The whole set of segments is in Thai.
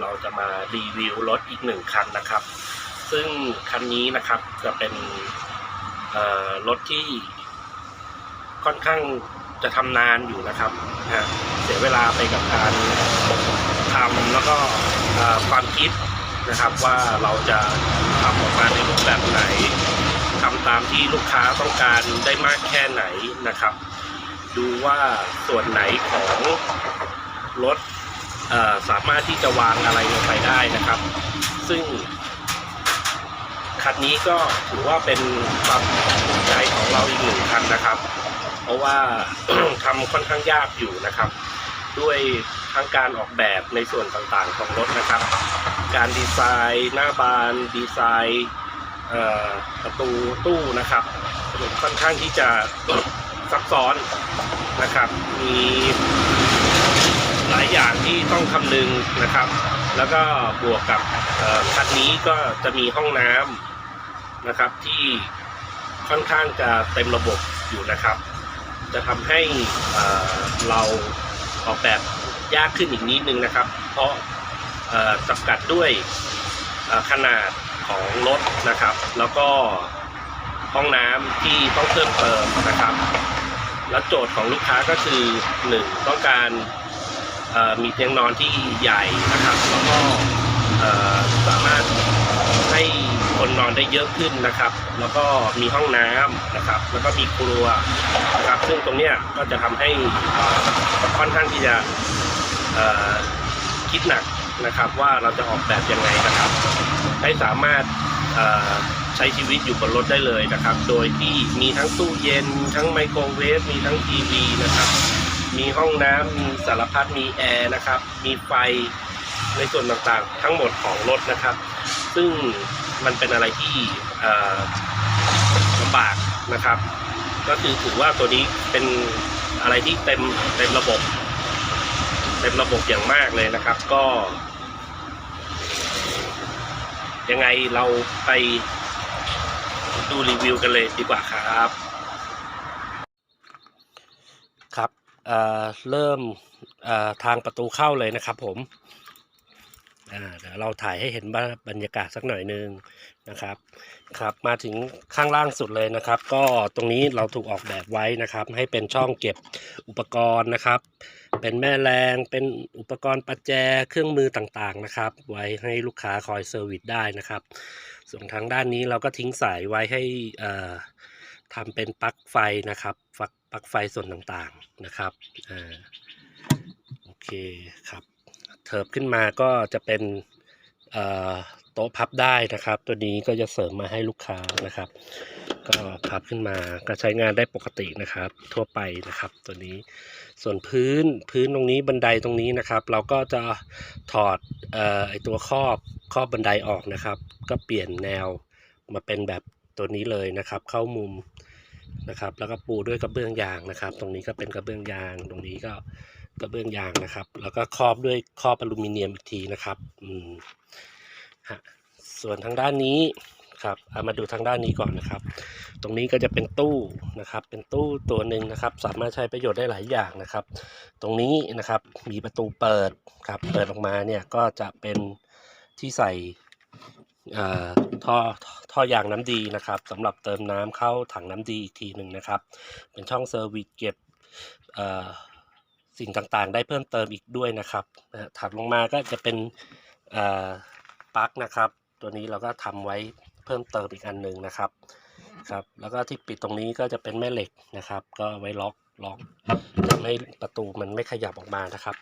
เราจะมารีวิวรถอีกหนึ่งคันนะครับ ซึ่งคันนี้นะครับจะเป็นรถที่ค่อนข้างจะทำนานอยู่นะครับนะเสียเวลาไปกับการทำแล้วก็ความคิดนะครับว่าเราจะทำออกมาในรูปแบบไหนทำตามที่ลูกค้าต้องการได้มากแค่ไหนนะครับ ดูว่าส่วนไหนของรถ สามารถที่จะวางอะไรลงไปได้นะครับ ซึ่งคันนี้ก็ถือว่าเป็นความภูมิใจของเราอีกหนึ่งคันนะครับ เพราะว่าทำค่อนข้างยากอยู่นะครับ ด้วยทั้งการออกแบบในส่วนต่างๆของรถนะครับ การดีไซน์หน้าบานดีไซน์ประตูตู้นะครับค่อนข้างที่จะซับซ้อนนะครับ มี หลายอย่างที่ต้องคำนึงนะครับ แล้วก็บวกกับคันนี้ก็จะมีห้องน้ำนะครับที่ค่อนข้างจะเต็มระบบอยู่นะครับ จะทำให้เราออกแบบยากขึ้นอีกนิดนึงนะครับ เพราะจำกัดด้วยขนาดของรถนะครับ แล้วก็ห้องน้ำที่ต้องเพิ่มเติมนะครับ แล้วโจทย์ของลูกค้าก็คือหนึ่งต้องการ มีเตียงนอนที่ใหญ่นะครับ แล้วก็สามารถให้คนนอนได้เยอะขึ้นนะครับ แล้วก็มีห้องน้ำนะครับ แล้วก็มีครัวนะครับ ซึ่งตรงเนี้ยก็จะทำให้ค่อนข้างที่จะคิดหนักนะครับว่าเราจะออกแบบยังไงนะครับ ให้สามารถใช้ชีวิตอยู่บนรถได้เลยนะครับ โดยที่มีทั้งตู้เย็น ทั้งไมโครเวฟมีทั้งทีวีนะครับ มีห้องน้ำมีสารพัดมีแอร์นะครับ มีไฟในส่วนต่างๆ ทั้งหมดของรถนะครับ ซึ่งมันเป็นอะไรที่ลำบากนะครับ ก็คือถือว่าตัวนี้เป็นอะไรที่เต็มเต็มระบบ เต็มระบบอย่างมากเลยนะครับ ก็ ยังไงเราไปดูรีวิวกันเลยดีกว่าครับ ครับ เริ่มทางประตูเข้าเลยนะครับผมเดี๋ยวเราถ่ายให้เห็นบรรยากาศสักหน่อยหนึงนะครับครับ มาถึงข้างล่างสุดเลยนะครับ ก็ตรงนี้เราถูกออกแบบไว้นะครับ ให้เป็นช่องเก็บอุปกรณ์นะครับ เป็นแม่แรงเป็นอุปกรณ์ประแจเครื่องมือต่างๆนะครับ ไว้ให้ลูกค้าคอยเซอร์วิสได้นะครับ ส่วนทางด้านนี้เราก็ทิ้งสายไว้ให้ทำเป็นปลั๊กไฟนะครับปลั๊ก ปลั๊กไฟส่วนต่างๆนะครับอ่าโอเคครับเถิบขึ้นมาก็จะเป็นเอ่อโต๊ะพับได้นะครับ ตัวนี้ก็จะเสริมมาให้ลูกค้านะครับ ก็พับขึ้นมาก็ใช้งานได้ปกตินะครับ ทั่วไปนะครับ ตัวนี้ส่วนพื้นพื้นตรงนี้บันไดตรงนี้นะครับ เราก็จะถอดเอ่อไอตัวครอบครอบบันไดออกนะครับ ก็เปลี่ยนแนวมาเป็นแบบตัวนี้เลยนะครับ เข้ามุม นะครับ แล้วก็ปูด้วยกระเบื้องยางนะครับ ตรงนี้ก็เป็นกระเบื้องยาง ตรงนี้ก็กระเบื้องยางนะครับ แล้วก็ครอบด้วยครอบอลูมิเนียมอีกทีนะครับอืมฮะส่วนทางด้านนี้ครับเอามาดูทางด้านนี้ก่อนนะครับ ตรงนี้ก็จะเป็นตู้นะครับ เป็นตู้ตัวหนึ่งนะครับ สามารถใช้ประโยชน์ได้หลายอย่างนะครับ ตรงนี้นะครับมีประตูเปิดครับ เปิดออกมาเนี่ยก็จะเป็นที่ใส่ ท่อท่อยางน้ำดีนะครับสำหรับเติมน้ำเข้าถังน้ำดีอีกทีหนึ่งนะครับ เป็นช่องเซอร์วิสเก็บสิ่งต่างๆ ได้เพิ่มเติมอีกด้วยนะครับถัดลงมาก็จะเป็นปลั๊กนะครับ ตัวนี้เราก็ทำไว้เพิ่มเติมอีกอันหนึ่งนะครับครับ แล้วก็ที่ปิดตรงนี้ก็จะเป็นแม่เหล็กนะครับ ก็ไว้ล็อกล็อกทำให้ประตูมันไม่ขยับออกมานะครับ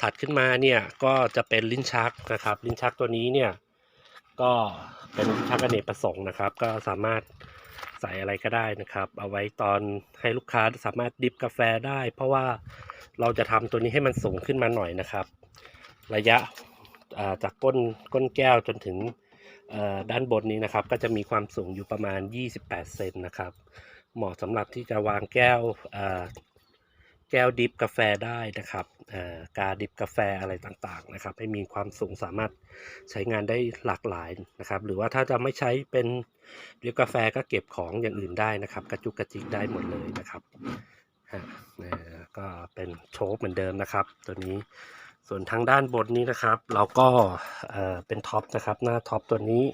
ถัดขึ้นมาเนี่ยก็จะเป็นลิ้นชักนะครับ ลิ้นชักตัวนี้เนี่ย ก็เป็นชักอเนกประสงค์นะครับ ก็สามารถใส่อะไรก็ได้นะครับ เอาไว้ตอนให้ลูกค้าสามารถดิบกาแฟได้ เพราะว่าเราจะทำตัวนี้ให้มันสูงขึ้นมาหน่อยนะครับ ระยะาจากก้นก้นแก้วจนถึงด้านบนนี้นะครับ ก็จะมีความสูงอยู่ประมาณ 28 เซนนะครับ เหมาะสำหรับที่จะวางแก้ว แก้วดิฟกาแฟได้นะครับเอ่อกาดิฟกาแฟอะไรต่างๆนะครับ ให้มีความสูงสามารถใช้งานได้หลากหลายนะครับ หรือว่าถ้าจะไม่ใช้เป็นดิฟกาแฟก็เก็บของอย่างอื่นได้นะครับ กระจุกกระจิกได้หมดเลยนะครับฮะเอ่ก็เป็นโชคเหมือนเดิมนะครับ ตัวนี้ส่วนทางด้านบนนี้นะครับ เราก็เอ่อเป็นท็อปนะครับ หน้าท็อปตัวนี้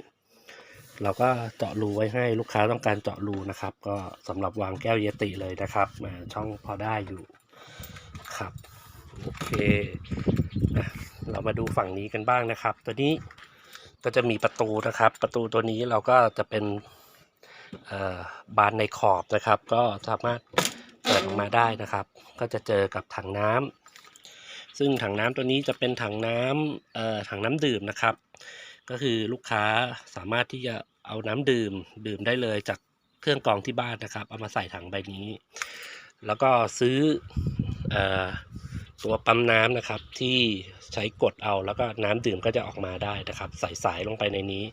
เราก็เจาะรูไว้ให้ลูกค้าต้องการเจาะรูนะครับ ก็สำหรับวางแก้วเยติเลยนะครับอ่าช่องพอได้อยู่ ครับโอเคเรามาดูฝั่งนี้กันบ้างนะครับ ตัวนี้ก็จะมีประตูนะครับ ประตูตัวนี้เราก็จะเป็นบานในขอบนะครับ ก็สามารถเปิดออกมาได้นะครับ ก็จะเจอกับถังน้ำซึ่งถังน้ำตัวนี้จะเป็นถังน้ำถังน้ำดื่มนะครับ ก็คือลูกค้าสามารถที่จะเอาน้ำดื่มดื่มได้เลยจากเครื่องกรองที่บ้านนะครับ เอามาใส่ถังใบนี้ แล้วก็ซื้อ ตัวปั๊มน้ำนะครับที่ใช้กดเอาแล้วก็น้ำดื่มก็จะออกมาได้นะครับ ใส่สายลงไปในนี้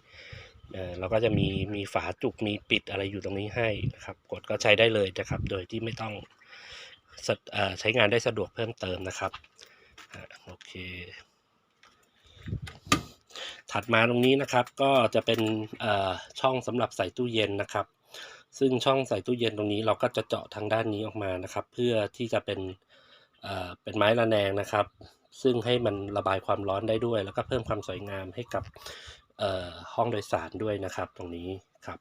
เราก็จะมีมีฝาจุกมีปิดอะไรอยู่ตรงนี้ให้นะครับ กดก็ใช้ได้เลยนะครับ โดยที่ไม่ต้องอใช้งานได้สะดวกเพิ่มเติมนะครับโอเค ถัดมาตรงนี้นะครับก็จะเป็นช่องสำหรับใส่ตู้เย็นนะครับ ซึ่งช่องใส่ตู้เย็นตรงนี้เราก็จะเจาะทางด้านนี้ออกมานะครับ เพื่อที่จะเป็น เป็นไม้ระแนงนะครับ ซึ่งให้มันระบายความร้อนได้ด้วย แล้วก็เพิ่มความสวยงามให้กับห้องโดยสารด้วยนะครับ ตรงนี้ครับ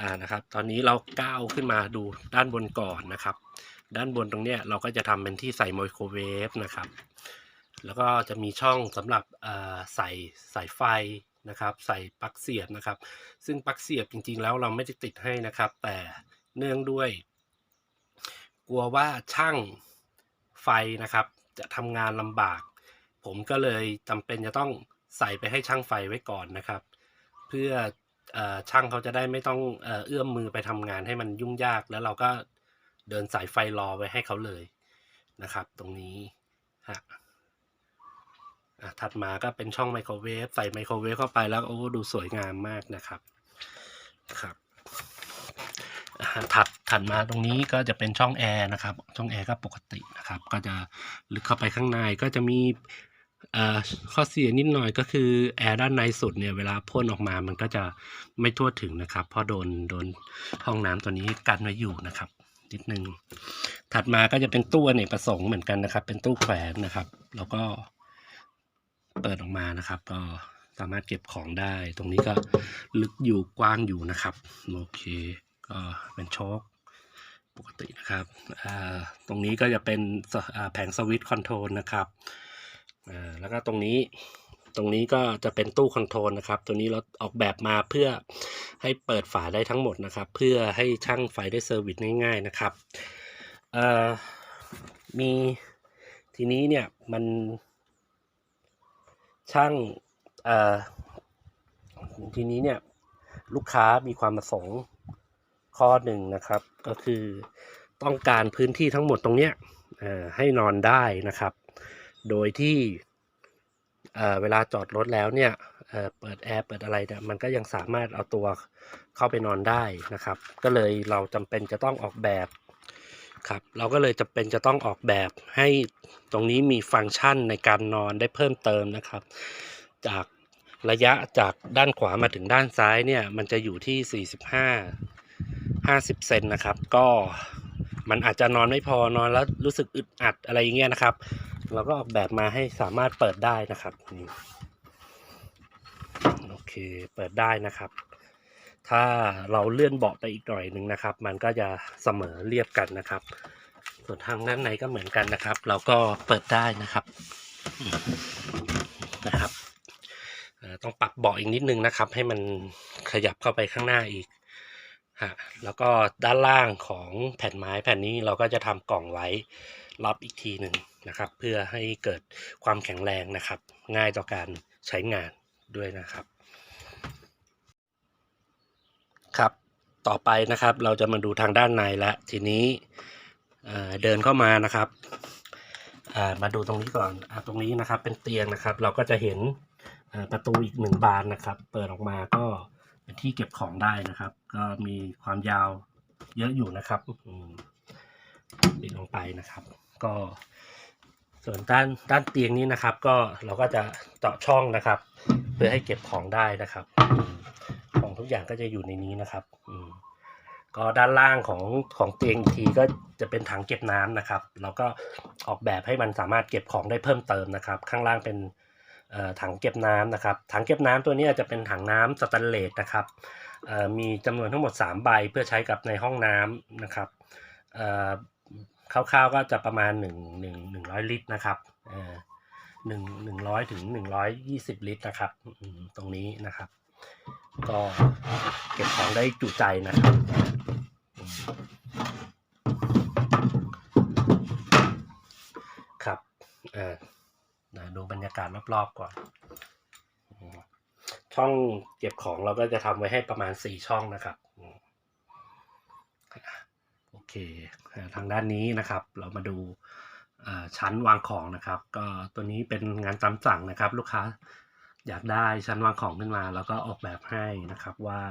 อ่านะครับ ตอนนี้เราก้าวขึ้นมาดูด้านบนก่อนนะครับ ด้านบนตรงเนี้ยเราก็จะทำเป็นที่ใส่ไมโครเวฟนะครับ แล้วก็จะมีช่องสำหรับเอ่ใส่สายไฟนะครับ ใส่ปลั๊กเสียบนะครับ ซึ่งปลั๊กเสียบจริงๆแล้วเราไม่ได้ติดให้นะครับ แต่เนื่องด้วย กลัวว่าช่างไฟนะครับ จะทำงานลำบาก ผมก็เลยจำเป็นจะต้องใส่ไปให้ช่างไฟไว้ก่อนนะครับ เพื่ออช่างเขาจะได้ไม่ต้องเอื้อมมือไปทำงานให้มันยุ่งยากแล้วเราก็เดินสายไฟรอไว้ให้เขาเลยนะครับ ตรงนี้ฮะถัดมาก็เป็นช่องไมโครเวฟใส่ไมโครเวฟเข้าไปแล้วโอ้ดูสวยงามมากนะครับครับ ถัดถัดมาตรงนี้ก็จะเป็นช่องแอร์นะครับ ช่องแอร์ก็ปกตินะครับ ก็จะลึกเข้าไปข้างในก็จะมีข้อเสียนิดหน่อยก็คือแอร์ด้านในสุดเนี่ยเวลาพ่นออกมามันก็จะไม่ทั่วถึงนะครับ เพราะโดนโดนห้องน้ำตัวนี้กันไว้อยู่นะครับ นิดนึง ถัดมาก็จะเป็นตู้อเนกประสงค์เหมือนกันนะครับ เป็นตู้แขวนนะครับ แล้วก็เปิดออกมานะครับ ก็สามารถเก็บของได้ ตรงนี้ก็ลึกอยู่กว้างอยู่นะครับ โอเค ก็เป็นโชคปกตินะครับอ่าตรงนี้ก็จะเป็นแผงสวิตช์คอนโทรลนะครับอ่าแล้วก็ตรงนี้ตรงนี้ก็จะเป็นตู้คอนโทรลนะครับ ตัวนี้เราออกแบบมาเพื่อให้เปิดฝาได้ทั้งหมดนะครับ เพื่อให้ช่างไฟได้เซอร์วิสง่ายๆนะครับอ่อมีทีนี้เนี่ยมันช่างอ่อทีนี้เนี่ยลูกค้ามีความประสงค์ ข้อหนึ่งนะครับ ก็คือต้องการพื้นที่ทั้งหมดตรงเนี้ยให้นอนได้นะครับ โดยที่เเวลาจอดรถแล้วเนี่ยเเปิดแอร์เปิดอะไรเนี่ยมันก็ยังสามารถเอาตัวเข้าไปนอนได้นะครับ ก็เลยเราจำเป็นจะต้องออกแบบครับเราก็เลยจำเป็นจะต้องออกแบบให้ตรงนี้มีฟังก์ชันในการนอนได้เพิ่มเติมนะครับ จากระยะจากด้านขวามาถึงด้านซ้ายเนี่ยมันจะอยู่ที่ 45 50 เซนนะครับ ก็มันอาจจะนอนไม่พอนอนแล้วรู้สึกอึดอัดอะไรอย่างเงี้ยนะครับ เราก็ออกแบบมาให้สามารถเปิดได้นะครับนี่โอเคเปิดได้นะครับ ถ้าเราเลื่อนเบาะไปอีกหน่อยหนึ่งนะครับ มันก็จะเสมอเรียบกันนะครับ ส่วนทางด้านในก็เหมือนกันนะครับ เราก็เปิดได้นะครับนะครับต้องปรับเบาะอีกนิดนึงนะครับ ให้มันขยับเข้าไปข้างหน้าอีก ฮะแล้วก็ด้านล่างของแผ่นไม้แผ่นนี้เราก็จะทำกล่องไว้รับอีกทีหนึ่งนะครับ เพื่อให้เกิดความแข็งแรงนะครับ ง่ายต่อการใช้งานด้วยนะครับ ครับต่อไปนะครับเราจะมาดูทางด้านในแล้วทีนี้เเดินเข้ามานะครับามาดูตรงนี้ก่อนอตรงนี้นะครับเป็นเตียงนะครับ เราก็จะเห็นประตูอีกหนึ่งบานนะครับ เปิดออกมาก็ เป็นที่เก็บของได้นะครับ ก็มีความยาวเยอะอยู่นะครับปิดลงไปนะครับ ก็ ส่วนด้านด้านเตียงนี้นะครับ ก็เราก็จะเจาะช่องนะครับ เพื่อให้เก็บของได้นะครับอของทุกอย่างก็จะอยู่ในนี้นะครับก็ด้านล่างของของเตียงอีกทีก็จะเป็นถังเก็บน้ำนะครับ แล้วก็ออกแบบให้มันสามารถเก็บของได้เพิ่มเติมนะครับ ข้างล่างเป็น ถังเก็บน้ำนะครับ ถังเก็บน้ำตัวนี้จะเป็นถังน้ำสแตนเลสนะครับมีจำนวนทั้งหมด 3 ใบเพื่อใช้กับในห้องน้ำนะครับคร่าวๆก็จะประมาณ 1 1 100 ลิตรนะครับหนึ่งหนึ่งร้อยถึงหนึ่งร้อยยี่สิบลิตรนะครับตรงนี้นะครับ ก็เก็บของได้จุใจนะครับ ดูบรรยากาศรอบๆก่อน ช่องเก็บของเราก็จะทำไว้ให้ประมาณสี่ช่องนะครับโอเค ทางด้านนี้นะครับ เรามาดูชั้นวางของนะครับ ก็ตัวนี้เป็นงานจำสั่งนะครับ ลูกค้าอยากได้ชั้นวางของขึ้นมาแล้วก็ออกแบบให้นะครับว่า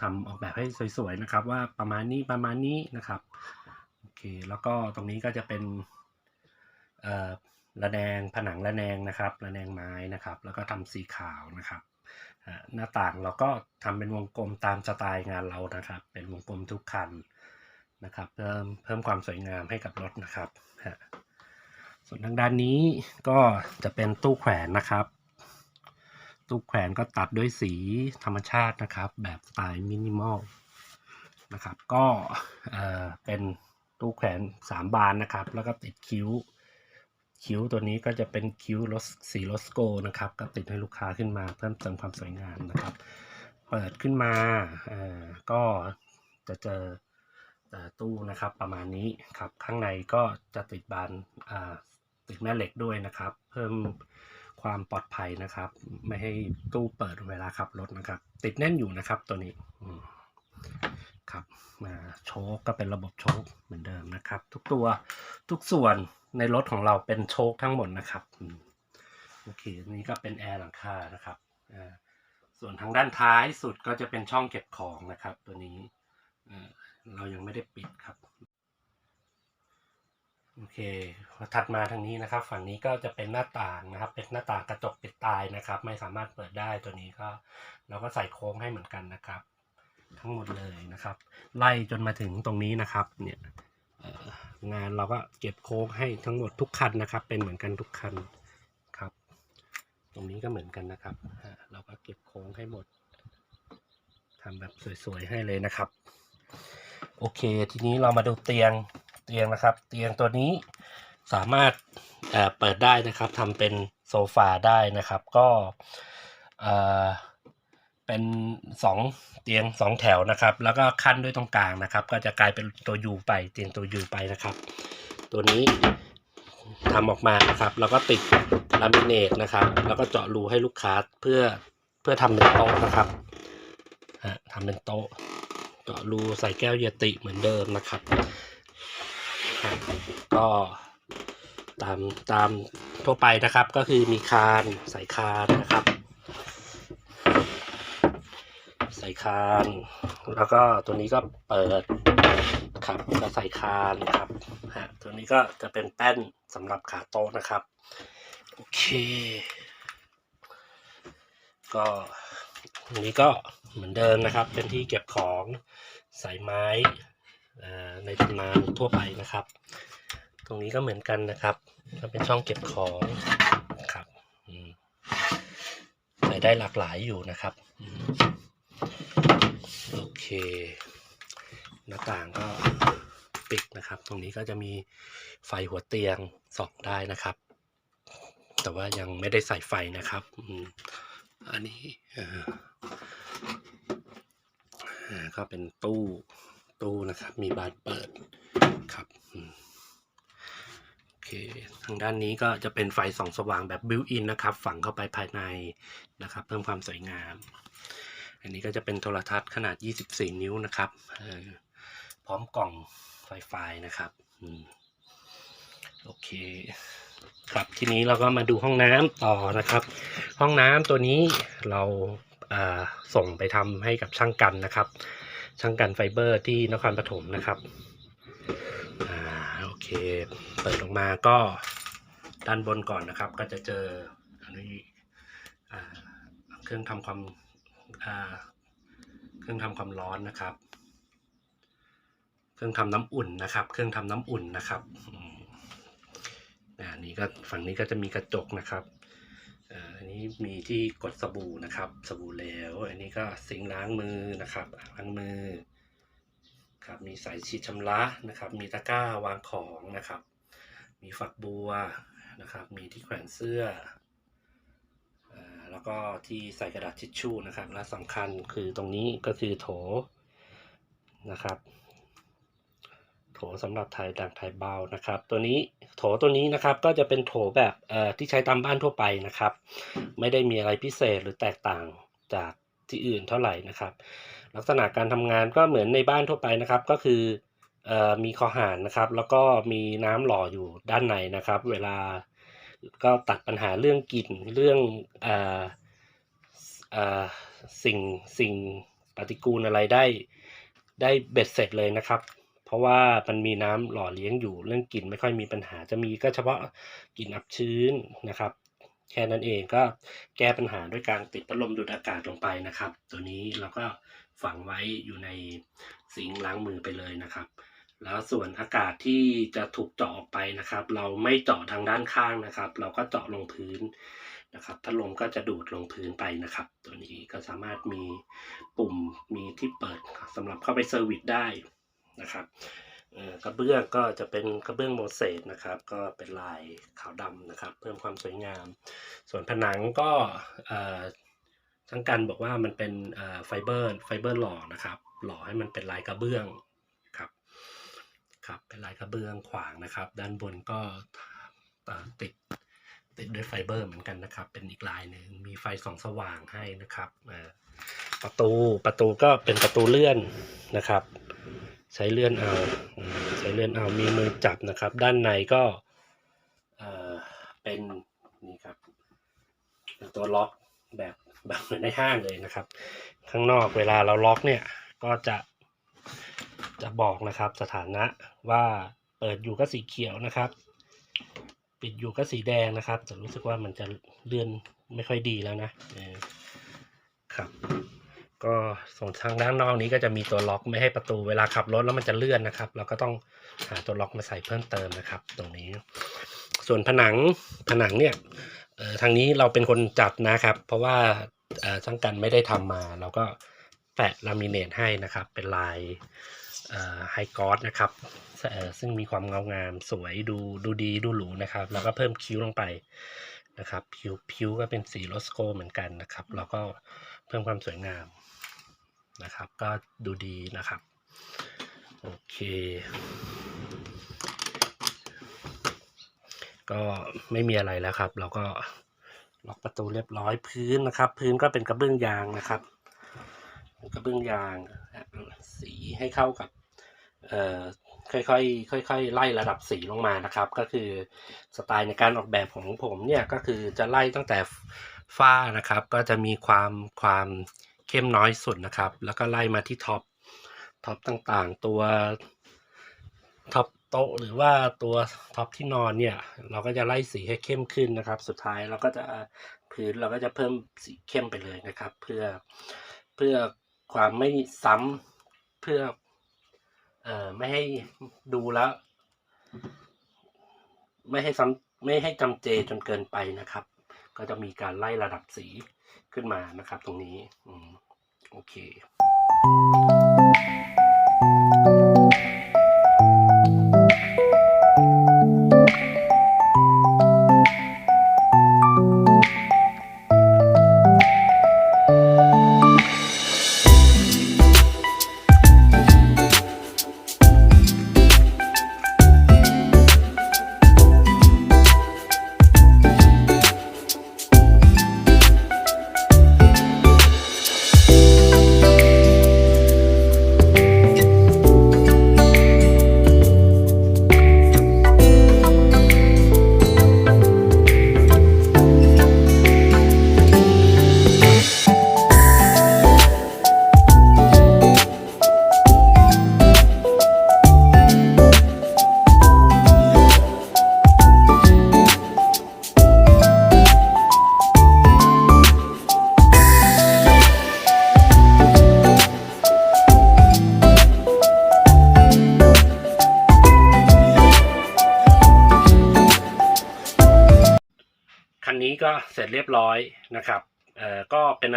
ทำออกแบบให้สวยๆนะครับ ว่าประมาณนี้ประมาณนี้นะครับโอเค แล้วก็ตรงนี้ก็จะเป็น ระแนงผนังระแนงนะครับระแนงไม้นะครับ แล้วก็ทำสีขาวนะครับหน้าต่างเราก็ทำเป็นวงกลมตามสไตล์งานเรานะครับ เป็นวงกลมทุกคันนะครับ เพิ่มเพิ่มความสวยงามให้กับรถนะครับส่วนทางด้านนี้ก็จะเป็นตู้แขวนนะครับ ตู้แขวนก็ตัดด้วยสีธรรมชาตินะครับ แบบสไตล์มินิมอลนะครับ ก็เอ่อเป็นตู้แขวนสามบานนะครับ แล้วก็ติดคิ้ว คิ้วตัวนี้ก็จะเป็นคิ้วรสสีโรสโกนะครับ ก็ติดให้ลูกค้าขึ้นมาเพิ่มเติมความสวยงามนะครับ เปิดขึ้นมาอ่อก็จะเจอเอ่อตู้นะครับประมาณนี้ครับ ข้างในก็จะติดบานอ่าติดแม่เหล็กด้วยนะครับ เพิ่มความปลอดภัยนะครับ ไม่ให้ตู้เปิดเวลาขับรถนะครับ ติดแน่นอยู่นะครับตัวนี้ ครับมาโชคก็เป็นระบบโชคเหมือนเดิมนะครับ ทุกตัวทุกส่วนในรถของเราเป็นโชคทั้งหมดนะครับโอเคนี่ก็เป็นแอร์หลังคานะครับส่วนทางด้านท้ายสุดก็จะเป็นช่องเก็บของนะครับ ตัวนี้เรายังไม่ได้ปิดครับโอเคถัดมาทางนี้นะครับ ฝั่งนี้ก็จะเป็นหน้าต่างนะครับ เป็นหน้าต่างกระจกปิดตายนะครับ ไม่สามารถเปิดได้ตัวนี้ก็ เราก็ใส่โค้งให้เหมือนกันนะครับ ทั้งหมดเลยนะครับ ไล่จนมาถึงตรงนี้นะครับเนี่ยงานเราก็เก็บโค้งให้ทั้งหมดทุกคันนะครับ เป็นเหมือนกันทุกคันครับ ตรงนี้ก็เหมือนกันนะครับเราก็เก็บโค้งให้หมดทำแบบสวยๆให้เลยนะครับ โอเค ทีนี้เรามาดูเตียงเตียงนะครับ เตียงตัวนี้สามารถเอ่อเปิดได้นะครับทำเป็นโซฟาได้นะครับ ก็ เป็นสองเตียงสองแถวนะครับ แล้วก็ขั้นด้วยตรงกลางนะครับ ก็จะกลายเป็นตัวยูไปเตียงตัวยูไปนะครับ ตัวนี้ทำออกมานะครับแล้วก็ติดลามิเนตนะครับ แล้วก็เจาะรูให้ลูกค้าเพื่อเพื่อทำเป็นโต๊ะนะครับฮะทำเป็นโต๊ะเจาะรูใส่แก้วเยติเหมือนเดิมนะครับครับก็ตามตามทั่วไปนะครับก็คือมีคานใส่คานนะครับ ใส่คาน แล้วก็ตัวนี้ก็เปิดครับก็ใส่คานครับฮะตัวนี้ก็จะเป็นแป้นสำหรับขาโต๊ะนะครับ โอเค ก็อันนี้ก็เหมือนเดิมนะครับ เป็นที่เก็บของใส่ไม้อ่อในตำนานทั่วไปนะครับ ตรงนี้ก็เหมือนกันนะครับก็เป็นช่องเก็บของครับใส่ได้หลากหลายอยู่นะครับ โอเค หน้าต่างก็ปิดนะครับ ตรงนี้ก็จะมีไฟหัวเตียงส่องได้นะครับ แต่ว่ายังไม่ได้ใส่ไฟนะครับอันนี้ก็เป็นตู้ตู้นะครับ มีบานเปิดครับโอเคทางด้านนี้ก็จะเป็นไฟส่องสว่างแบบบิวอินนะครับ ฝังเข้าไปภายในนะครับ เพิ่มความสวยงาม อันนี้ก็จะเป็นโทรทัศน์ขนาด 24 นิ้วนะครับ พร้อมกล่องไฟไฟนะครับอโอเค ครับทีนี้เราก็มาดูห้องน้ำต่อนะครับ ห้องน้ำตัวนี้เราอ่าส่งไปทำให้กับช่างกันนะครับ ช่างกันไฟเบอร์ที่นครปฐมนะครับอ่าโอเค เปิดออกมาก็ด้านบนก่อนนะครับ ก็จะเจออันนี้เครื่องทำความ เครื่องทำความร้อนนะครับ เครื่องทำน้ำอุ่นนะครับ เครื่องทำน้ำอุ่นนะครับอืมอ่านี่ก็ฝั่งนี้ก็จะมีกระจกนะครับอันนี้มีที่กดสบู่นะครับ สบู่เหลว อันนี้ก็ซิงล้างมือนะครับล้างมือครับมีสายฉีดชำระนะครับ มีตะกร้าวางของนะครับ มีฝักบัวนะครับ มีที่แขวนเสื้อ แล้วก็ที่ใส่กระดาษทิชชู่นะครับ และสำคัญคือตรงนี้ก็คือโถนะครับ โถสำหรับถ่ายดักถ่ายเบานะครับ ตัวนี้โถตัวนี้นะครับก็จะเป็นโถแบบเอ่อที่ใช้ตามบ้านทั่วไปนะครับ ไม่ได้มีอะไรพิเศษหรือแตกต่างจากที่อื่นเท่าไหร่นะครับ ลักษณะการทำงานก็เหมือนในบ้านทั่วไปนะครับ ก็คือเอ่อมีคอหารนะครับ แล้วก็มีน้ำหล่ออยู่ด้านในนะครับ เวลา ก็ตัดปัญหาเรื่องกลิ่นเรื่องอ่อเอ่อสิ่งสิ่งปฏิกูลอะไรได้ได้เบ็ดเสร็จเลยนะครับ เพราะว่ามันมีน้ำหล่อเลี้ยงอยู่เรื่องกลิ่นไม่ค่อยมีปัญหาจะมีก็เฉพาะกลิ่นอับชื้นนะครับ แค่นั้นเองก็แก้ปัญหาด้วยการติดพัดลมดูดอากาศลงไปนะครับ ตัวนี้เราก็ฝังไว้อยู่ในสิงล้างมือไปเลยนะครับ แล้วส่วนอากาศที่จะถูกเจาะออกไปนะครับ เราไม่เจาะทางด้านข้างนะครับ เราก็เจาะลงพื้นนะครับพัดลมก็จะดูดลงพื้นไปนะครับ ตัวนี้ก็สามารถมีปุ่มมีที่เปิดสำหรับเข้าไปเซอร์วิสได้นะครับกระเบื้องก็จะเป็นกระเบื้องโมเสกนะครับ ก็เป็นลายขาวดำนะครับ เพิ่มความสวยงาม ส่วนผนังก็เอ่อช่างกันบอกว่ามันเป็นไฟเบอร์ไฟเบอร์หล่อนะครับ หล่อให้มันเป็นลายกระเบื้อง ครับเป็นลายกระเบื้องขวางนะครับ ด้านบนก็ติดติดด้วยไฟเบอร์เหมือนกันนะครับ เป็นอีกลายหนึ่งมีไฟส่องสว่างให้นะครับประตูประตูก็เป็นประตูเลื่อนนะครับ ใช้เลื่อนเอาใช้เลื่อนเอามีมือจับนะครับ ด้านในก็เป็นนี่ครับตัวล็อกแบบแบบเหมือนในห้างเลยนะครับ ข้างนอกเวลาเราล็อกเนี่ยก็จะ จะบอกนะครับสถานะว่าเปิดอยู่ก็สีเขียวนะครับ ปิดอยู่ก็สีแดงนะครับ จะรู้สึกว่ามันจะเลื่อนไม่ค่อยดีแล้วนะครับ ก็ส่วนทางด้านนอกนี้ก็จะมีตัวล็อกไม่ให้ประตูเวลาขับรถแล้วมันจะเลื่อนนะครับ เราก็ต้องหาตัวล็อกมาใส่เพิ่มเติมนะครับ ตรงนี้ ส่วนผนังผนังเนี่ยทางนี้เราเป็นคนจัดนะครับ เพราะว่าช่างกันไม่ได้ทำมาเราก็แปะลามิเนตให้นะครับ เป็นลาย ไฮกอสนะครับซึ่งมีความเงางามสวยดูดูดีดูหรูนะครับ แล้วก็เพิ่มคิ้วลงไปนะครับผิวผิวก็เป็นสีโรสโกเหมือนกันนะครับ แล้วก็เพิ่มความสวยงามนะครับ ก็ดูดีนะครับ โอเค ก็ไม่มีอะไรแล้วครับ เราก็ล็อกประตูเรียบร้อยพื้นนะครับ พื้นก็เป็นกระเบื้องยางนะครับ กระเบื้องยางสีให้เข้ากับ เอ่อค่อยๆค่อยๆไล่ระดับสีลงมานะครับ ก็คือสไตล์ในการออกแบบของผมเนี่ยก็คือจะไล่ตั้งแต่ฝ้านะครับ ก็จะมีความความเข้มน้อยสุดนะครับ แล้วก็ไล่มาที่ท็อปท็อปต่างๆ ตัวท็อปโต๊ะหรือว่าตัวท็อปที่นอนเนี่ย เราก็จะไล่สีให้เข้มขึ้นนะครับ สุดท้ายเราก็จะพื้นเราก็จะเพิ่มสีเข้มไปเลยนะครับ เพื่อเพื่อความไม่ซ้ำเพื่อ เอ่อไม่ให้ดูแล้ว ไม่ให้ซ้ำไม่ให้จำเจจนเกินไปนะครับ ก็จะมีการไล่ระดับสีขึ้นมานะครับ ตรงนี้ อืม โอเค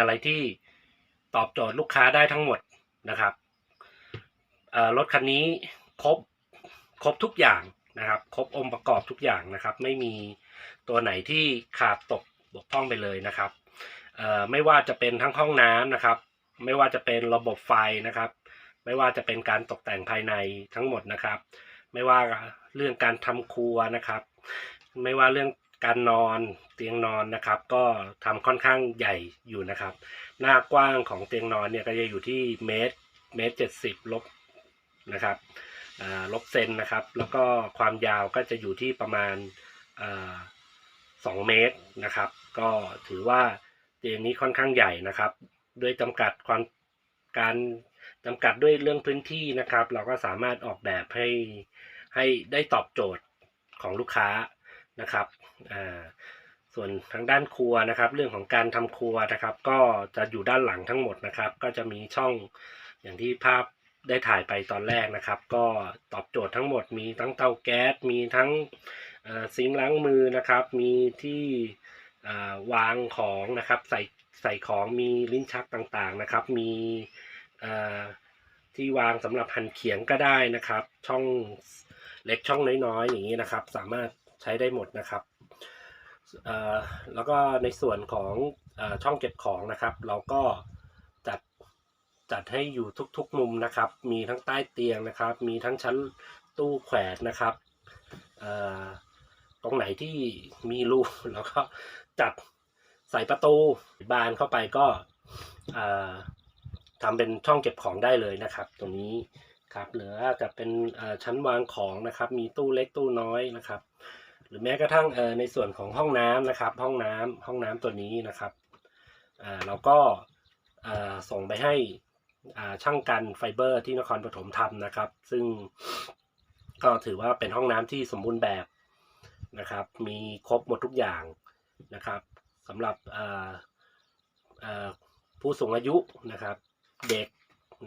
อะไรที่ตอบโจทย์ลูกค้าได้ทั้งหมดนะครับรถคันนี้ครบครบทุกอย่างนะครับ ครบองค์ประกอบทุกอย่างนะครับ ไม่มีตัวไหนที่ขาดตกบกพร่องไปเลยนะครับไม่ว่าจะเป็นทั้งห้องน้ำนะครับ ไม่ว่าจะเป็นระบบไฟนะครับ ไม่ว่าจะเป็นการตกแต่งภายในทั้งหมดนะครับ ไม่ว่าเรื่องการทำครัวนะครับ ไม่ว่าเรื่องการนอน เตียงนอนนะครับ ก็ทำค่อนข้างใหญ่อยู่นะครับ หน้ากว้างของเตียงนอนเนี่ยก็จะอยู่ที่เมตรเมตรเจ็ดสิบลบนะครับลบเซนนะครับ แล้วก็ความยาวก็จะอยู่ที่ประมาณสองเมตรนะครับ ก็ถือว่าเตียงนี้ค่อนข้างใหญ่นะครับ ด้วยจำกัดความการจำกัดด้วยเรื่องพื้นที่นะครับ เราก็สามารถออกแบบให้ให้ได้ตอบโจทย์ของลูกค้านะครับอ่า ส่วนทางด้านครัวนะครับ เรื่องของการทำครัวนะครับ ก็จะอยู่ด้านหลังทั้งหมดนะครับ ก็จะมีช่องอย่างที่ภาพได้ถ่ายไปตอนแรกนะครับ ก็ตอบโจทย์ทั้งหมดมีทั้งเตาแก๊สมีทั้งซิงล้างมือนะครับ มีที่วางของนะครับ ใส่ใส่ของมีลิ้นชักต่างๆนะครับ มีที่วางสำหรับหั่นเขียงก็ได้นะครับ ช่องเล็กช่องน้อยๆอย่างนี้นะครับ สามารถใช้ได้หมดนะครับ แล้วก็ในส่วนของอช่องเก็บของนะครับ เราก็จัดจัดให้อยู่ทุกๆมุมนะครับ มีทั้งใต้เตียงนะครับ มีทั้งชั้นตู้แขวนนะครับตรงไหนที่มีรูแล้วก็จัดใส่ประตูบานเข้าไปก็ทำเป็นช่องเก็บของได้เลยนะครับ ตรงนี้ครับหรือว่าจะเป็นชั้นวางของนะครับ มีตู้เล็กตู้น้อยนะครับ หรือแม้กระทั่งในส่วนของห้องน้ำนะครับ ห้องน้ำห้องน้ำตัวนี้นะครับเราก็ส่งไปให้ช่างกันไฟเบอร์ที่นครปฐมทำนะครับ ซึ่งก็ถือว่าเป็นห้องน้ำที่สมบูรณ์แบบนะครับ มีครบหมดทุกอย่างนะครับสำหรับผู้สูงอายุนะครับ เด็ก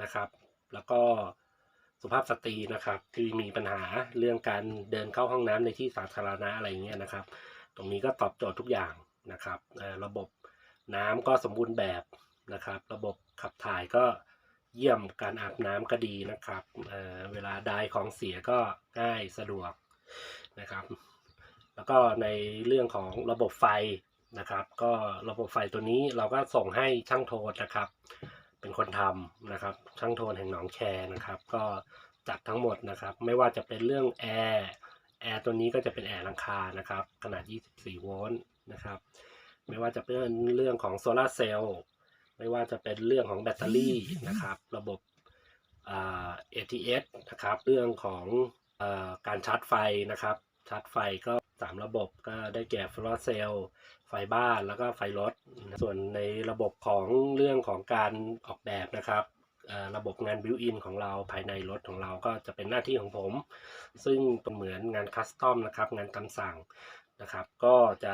นะครับ แล้วก็ สุภาพสตรีนะครับที่มีปัญหาเรื่องการเดินเข้าห้องน้ำในที่สาธารณะอะไรเงี้ยนะครับ ตรงนี้ก็ตอบโจทย์ทุกอย่างนะครับระบบน้ำก็สมบูรณ์แบบนะครับ ระบบขับถ่ายก็เยี่ยมการอาบน้ำก็ดีนะครับเเวลาได้ของเสียก็ง่ายสะดวกนะครับ แล้วก็ในเรื่องของระบบไฟนะครับ ก็ระบบไฟตัวนี้เราก็ส่งให้ช่างโทนนะครับ เป็นคนทำนะครับ ช่างโทนแห่งหนองแคนะครับ ก็จัดทั้งหมดนะครับ ไม่ว่าจะเป็นเรื่องแอร์แอร์ตัวนี้ก็จะเป็นแอร์ลังคานะครับ ขนาด 24 โวลต์นะครับ ไม่ว่าจะเป็นเรื่องของโซลาร์เซลล์ไม่ว่าจะเป็นเรื่องของแบตเตอรี่นะครับ ระบบเอ่า ATS นะครับ เรื่องของอการชาร์จไฟนะครับ ชาร์จไฟก็สามระบบก็ได้แก่โซลาร์เซลล์ไฟบ้านแล้วก็ไฟรถ ส่วนในระบบของเรื่องของการออกแบบนะครับระบบงานบิวอินของเราภายในรถของเราก็จะเป็นหน้าที่ของผม ซึ่งเป็นเหมือนงานคัสตอมนะครับ งานตามสั่งนะครับ ก็จะ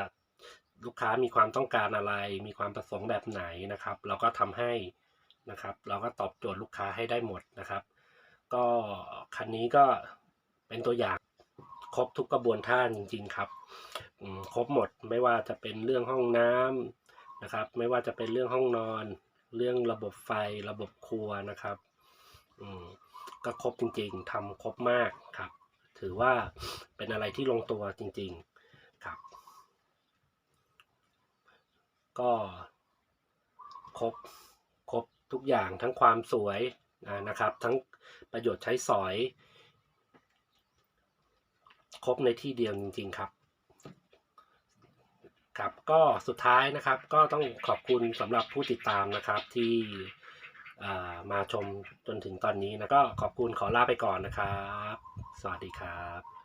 ลูกค้ามีความต้องการอะไร มีความประสงค์แบบไหนนะครับ เราก็ทำให้นะครับ เราก็ตอบโจทย์ลูกค้าให้ได้หมดนะครับ ก็คันนี้ก็เป็นตัวอย่างครบทุกกระบวนท่าจริง ๆ ครับครบหมดไม่ว่าจะเป็นเรื่องห้องน้ำ นะครับ ไม่ว่าจะเป็นเรื่องห้องนอน เรื่องระบบไฟระบบครัวนะครับอืมก็ครบจริงๆทำครบมากครับ ถือว่าเป็นอะไรที่ลงตัวจริงๆครับ ก็ครบครบทุกอย่างทั้งความสวยนะครับ ทั้งประโยชน์ใช้สอย ครบในที่เดียวจริง ๆ ครับ ครับก็สุดท้ายนะครับก็ต้องขอบคุณสำหรับผู้ติดตามนะครับที่มาชมจนถึงตอนนี้นะก็ขอบคุณขอลาไปก่อนนะครับ สวัสดีครับ